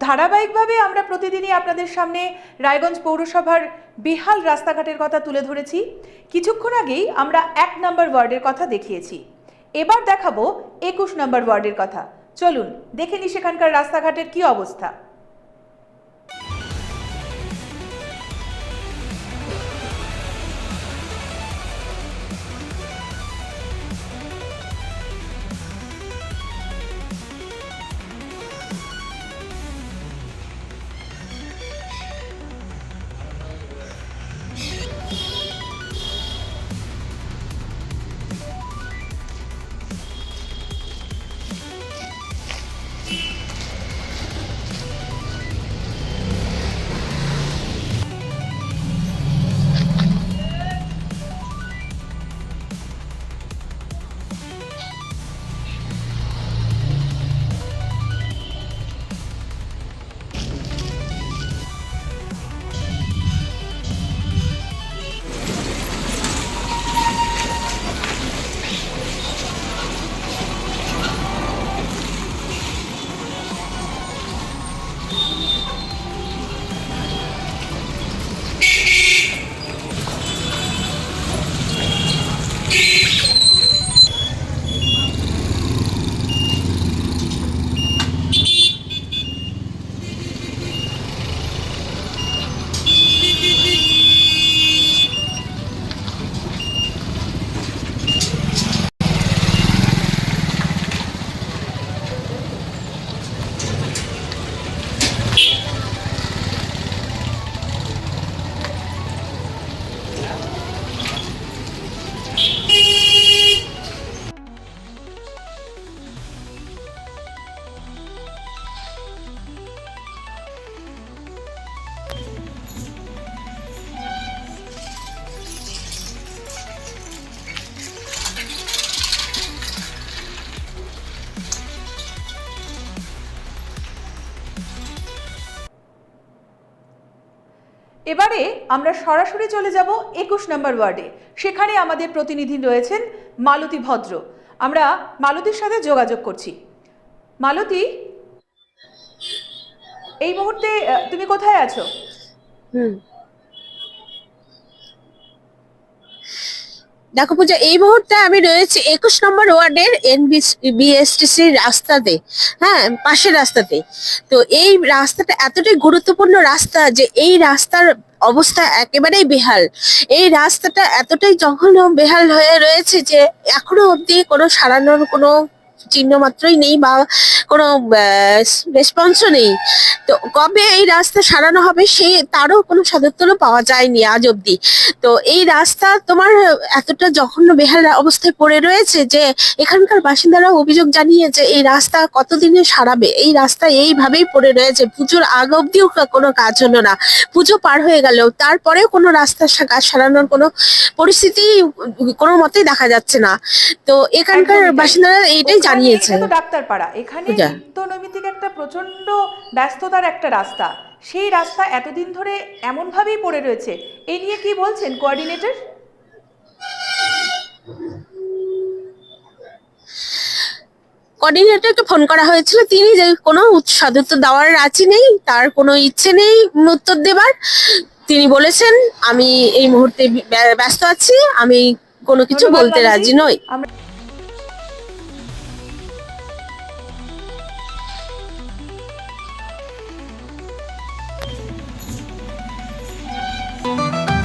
ধারাবাহিকভাবে আমরা প্রতিদিনই আপনাদের সামনে রায়গঞ্জ পৌরসভার বেহাল রাস্তাঘাটের কথা তুলে ধরেছি। কিছুক্ষণ আগেই আমরা এক নম্বর ওয়ার্ডের কথা দেখিয়েছি। এবার দেখাবো একুশ নম্বর ওয়ার্ডের কথা। চলুন, দেখে নি সেখানকার রাস্তাঘাটের কি অবস্থা। এবারে আমরা সরাসরি চলে যাব একুশ নম্বর ওয়ার্ডে। সেখানে আমাদের প্রতিনিধি রয়েছেন মালতী ভদ্র। আমরা মালতীর সাথে যোগাযোগ করছি। মালতী? এই মুহূর্তে তুমি কোথায় আছো? হুম। দেখো পূজা, এই মুহূর্তে আমি রয়েছি একুশ নম্বর ওয়ার্ডের এনবিএসটিসি রাস্তাতে হ্যাঁ পাশের রাস্তাতে। তো এই রাস্তাটা এতটাই গুরুত্বপূর্ণ রাস্তা যে এই রাস্তার অবস্থা একেবারেই বেহাল। এই রাস্তাটা এতটাই জঘন্য বেহাল হয়ে রয়েছে যে এখনও অবধি কোনো সারানোর কোনো চিহ্ন মাত্রই নেই বা কোনো রেসপন্সও নেই। তো কবে এই রাস্তা সারানো হবে সে তারও কোনো সদুত্তরও পাওয়া যায়নি আজ অব্দি তো এই রাস্তা তোমার এতটা জঘন্য বেহাল অবস্থায় পড়ে রয়েছে যে এখানকার বাসিন্দারা অভিযোগ জানিয়েছে এই রাস্তা কতদিনে সারাবে? এই রাস্তা এইভাবেই পড়ে রয়েছে। পুজোর আগ অব্দিও কোনো কাজ হলো না। পুজো পার হয়ে গেল। তারপরেও কোনো রাস্তার সা- কাজ সারানোর কোনো পরিস্থিতি কোনো মতেই দেখা যাচ্ছে না। তো এখানকার বাসিন্দারা এইটাই ওখানে- এটা তো ডাক্তারপাড়া। এখানে পূজা। নিত্যনৈমিত্তিক একটা প্রচণ্ড ব্যস্ততার একটা রাস্তা। সেই রাস্তা এতদিন ধরে এমন ভাবেই পড়ে রয়েছে। এই নিয়ে কি বলছেন কোঅর্ডিনেটর? কোঅর্ডিনেটরকে ফোন করা হয়েছিল। তিনি যে কোনো সদুত্তর দেওয়ার রাজি নেই তার কোনো ইচ্ছে নেই উত্তর দেবার। তিনি বলেছেন আমি এই মুহূর্তে ব্যস্ত আছি। আমি কোনো কিছু বলতে রাজি নই।